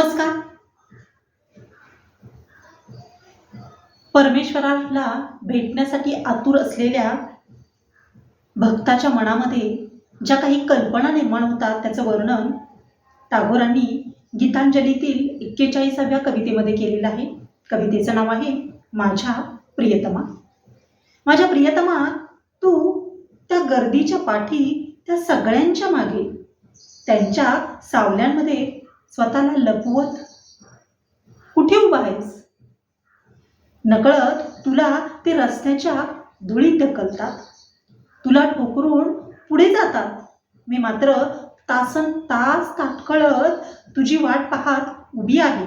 नमस्कार. परमेश्वराला भेटण्यासाठी आतुर असलेल्या भक्ताच्या मनामध्ये ज्या काही कल्पना निर्माण होतात त्याचं वर्णन टागोरांनी गीतांजलीतील एक्केचाळीसाव्या कवितेमध्ये केलेलं आहे. कवितेचं नाव आहे माझ्या प्रियतमा. माझ्या प्रियतमा तू त्या गर्दीच्या पाठी त्या सगळ्यांच्या मागे त्यांच्या सावल्यांमध्ये स्वतःला लपवत कुठे उभा आहेस? नकळत तुला ते रस्त्याच्या धुळीत ढकलतात. तुला ठोकरून पुढे जातात. मी मात्र तासन तास ताटकळत तुझी वाट पाहत उभी आहे.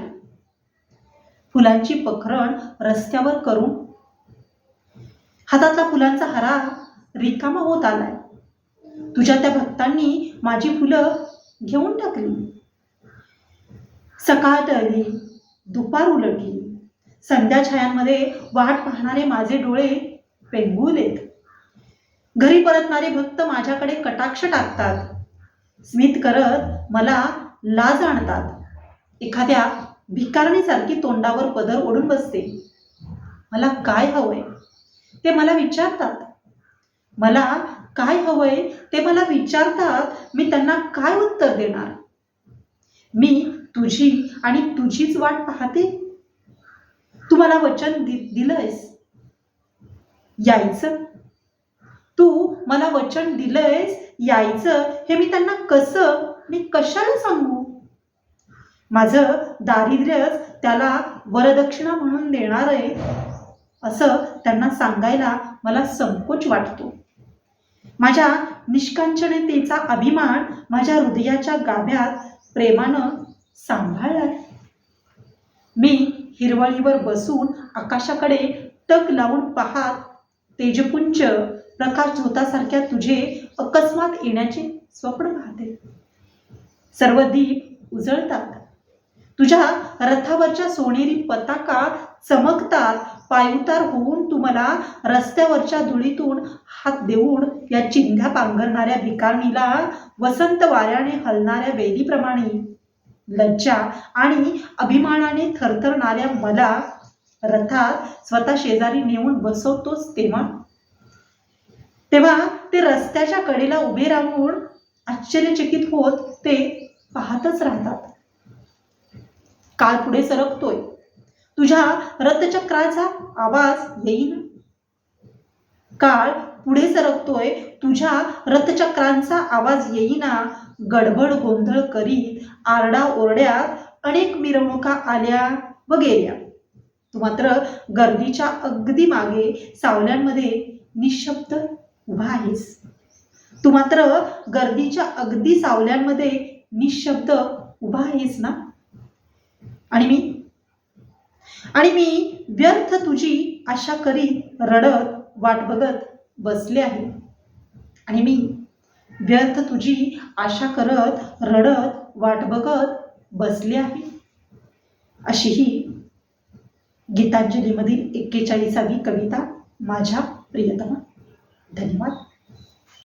फुलांची पखरण रस्त्यावर करून हातातला फुलांचा हरा रिकामा होत आलाय. तुझ्या त्या भक्तांनी माझी फुलं घेऊन टाकली. सकाळ तळली दुपार उलटली. संध्या छायांमध्ये वाट पाहणारे माझे डोळे पेंगुलेत घरी परतणारे भक्त माझ्याकडे कटाक्ष टाकतात. स्मित करत मला लाज आणतात. एखाद्या भिकारणीसारखी तोंडावर पदर ओढून बसते. मला काय हवंय? ते मला विचारतात. मला काय हवंय? ते मला विचारतात. मी त्यांना काय उत्तर देणार? मी तुझी आणि तुझीच वाट पाहते. तू मला वचन दि दिलंयस. यायचं. तू मला वचन दिलंयस यायचं. हे मी त्यांना कसं मी कशाला सांगू? माझं दारिद्र्यच त्याला वरदक्षिणा म्हणून देणार आहे. असं त्यांना सांगायला मला संकोच वाटतो. माझ्या निष्कांचनतेचा अभिमान माझ्या हृदयाच्या गाभ्यात प्रेमानं सांभाळणार मी हिरवळीवर बसून आकाशाकडे टक लावून पाहात तेजपुंज प्रकाश झोतासारख्या तुझे अकस्मात येण्याचे स्वप्न पाहते. सर्व दीप उजळतात. तुझ्या रथावरच्या सोनेरी पताका चमकतात. पायउतार होऊन तू मला रस्त्यावरच्या धुळीतून हात देऊन या चिंध्या पांघरणाऱ्या भिकारणीला वसंत वाऱ्याने हलणाऱ्या वेलीप्रमाणे लज्जा आणि अभिमानाने थरथरणाऱ्या मला रथात स्वतः शेजारी नेऊन बसवतोच तेव्हा? तेव्हा ते रस्त्याच्या कडेला उभे राहून आश्चर्यचकित होत ते पाहतच राहतात. काळ पुढे सरकतोय. तुझ्या रथचक्राचा आवाज येईन. काळ पुढे सरकतोय. तुझ्या रथचक्रांचा आवाज येईना. गडबड गोंधळ करीत आरडा ओरड्यात अनेक मिरवणुका आल्या व गेल्या. तू मात्र गर्दीच्या अगदी मागे सावल्यांमध्ये निशब्द उभा आहेस. तू मात्र गर्दीच्या अगदी सावल्यांमध्ये निशब्द उभा आहेस ना? आणि मी? आणि मी व्यर्थ तुझी आशा करीत रडत वाट बघत बसले आहे. आणि मी? व्यर्थ तुझी आशा करत रडत वाट बघत बसली आहे. अशी ही गीतांजलीमधील एक्केचाळीसावी कविता माझ्या प्रियतमा. धन्यवाद.